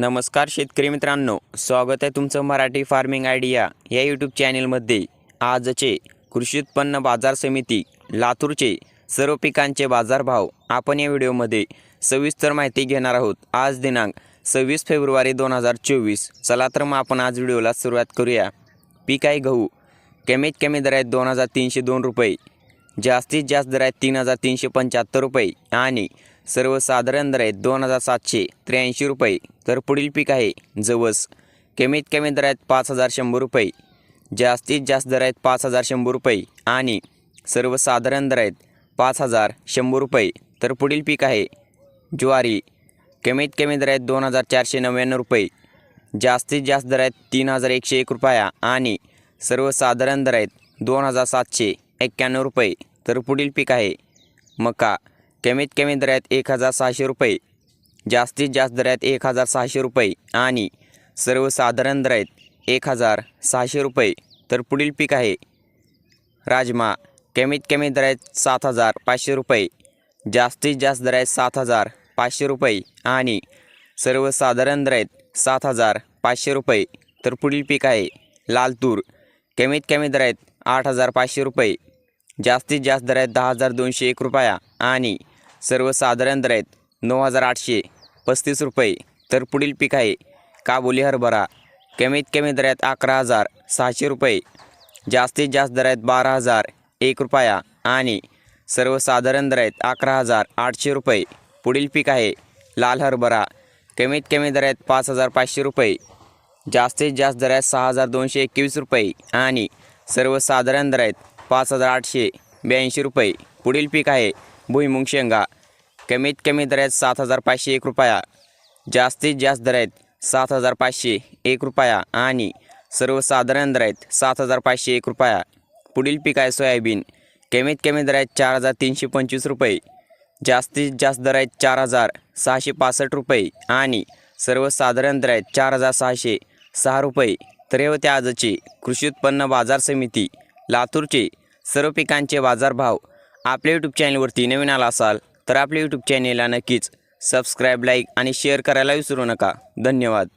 नमस्कार शेतकरी मित्रांनो स्वागत आहे तुमचं मराठी फार्मिंग आयडिया या यूट्यूब चॅनेलमध्ये आजचे कृषी उत्पन्न बाजार समिती लातूरचे सर्व पिकांचे बाजारभाव आपण या व्हिडिओमध्ये सविस्तर माहिती घेणार आहोत. आज दिनांक सव्वीस फेब्रुवारी दोन हजार चोवीस. चला तर मग आपण आज व्हिडिओला सुरुवात करूया. पीक आहे गहू कमीत कमी दर आहेत दोन हजार तीनशे दोन रुपये जास्तीत जास्त दर आहेत तीन हजार तीनशे पंच्याहत्तर रुपये आणि सर्वसाधारण दर आहेत दोन हजार सातशे त्र्याऐंशी रुपये. तर पुढील पीक आहे जवस. कमीत कमी दर आहेत पाच हजार शंभर रुपये. जास्तीत जास्त दर आहेत पाच हजार शंभर रुपये. आणि सर्वसाधारण दर आहेत पाच हजार शंभर रुपये. तर पुढील पीक आहे ज्वारी. कमीत कमी दर आहेत दोन हजार चारशे नव्याण्णव रुपये. जास्तीत जास्त दर आहेत तीन हजार एकशे एक रुपया. आणि सर्वसाधारण दर आहेत दोन हजार सातशे एक्क्याण्णव रुपये. तर पुढील पीक आहे मका. कमीत कमी दरात एक हजार सहाशे रुपये जास्तीत जास्त दरात एक हजार सहाशे रुपये आणि सर्वसाधारण दरात एक हजार सहाशे रुपये. तर पुढील पीक आहे राजमा कमीत कमी दरात सात हजार पाचशे रुपये जास्तीत जास्त दरात आहेत सात हजार पाचशे रुपये आणि सर्वसाधारण दरात सात हजार पाचशे रुपये. तर पुढील पीक आहे लाल तूर कमीत कमी दरात आठ हजार पाचशे रुपये जास्तीत जास्त दरात दहा हजार दोनशे एक रुपया आणि सर्वसाधारण दर आहेत. नऊ हजार आठशे पस्तीस रुपये. तर पुढील पीक आहे काबुली हरभरा. कमीत कमी दर आहेत अकरा हजार सहाशे रुपये. जास्तीत जास्त दर आहेत बारा हजार एक रुपया आणि सर्वसाधारण दर आहेत अकरा हजार आठशे रुपये. पुढील पीक आहे लाल हरभरा. कमीत कमी दर आहेत पाच हजार पाचशे रुपये. जास्तीत जास्त दर आहेत सहा हजार दोनशे एकवीस रुपये आणि सर्वसाधारण दर आहेत पाच हजार आठशे ब्याऐंशी रुपये. पुढील पीक आहे भुईमुंग शेंगा. कमीत कमी दर आहेत सात हजार पाचशे एक रुपया. जास्तीत जास्त दर आहेत सात हजार पाचशे एक रुपया आणि सर्वसाधारण दर आहेत सात हजार पाचशे एक रुपया. पुढील पीक आहे सोयाबीन. कमीत कमी दर आहेत चार हजार तीनशे पंचवीस रुपये. जास्तीत जास्त दर आहेत चार हजार सहाशे पासष्ट रुपये आणि सर्वसाधारण दर आहेत चार हजार सहाशे सहा रुपये. तर हे होते आजचे कृषी उत्पन्न बाजार समिती. लातूरचे सर्व पिकांचे बाजारभाव आपल्या यूट्यूब चॅनलवरती नवीन आला असाल तर आपल्या यूट्यूब चॅनेलला नक्कीच सबस्क्राईब लाईक आणि शेअर करायला विसरू नका. धन्यवाद.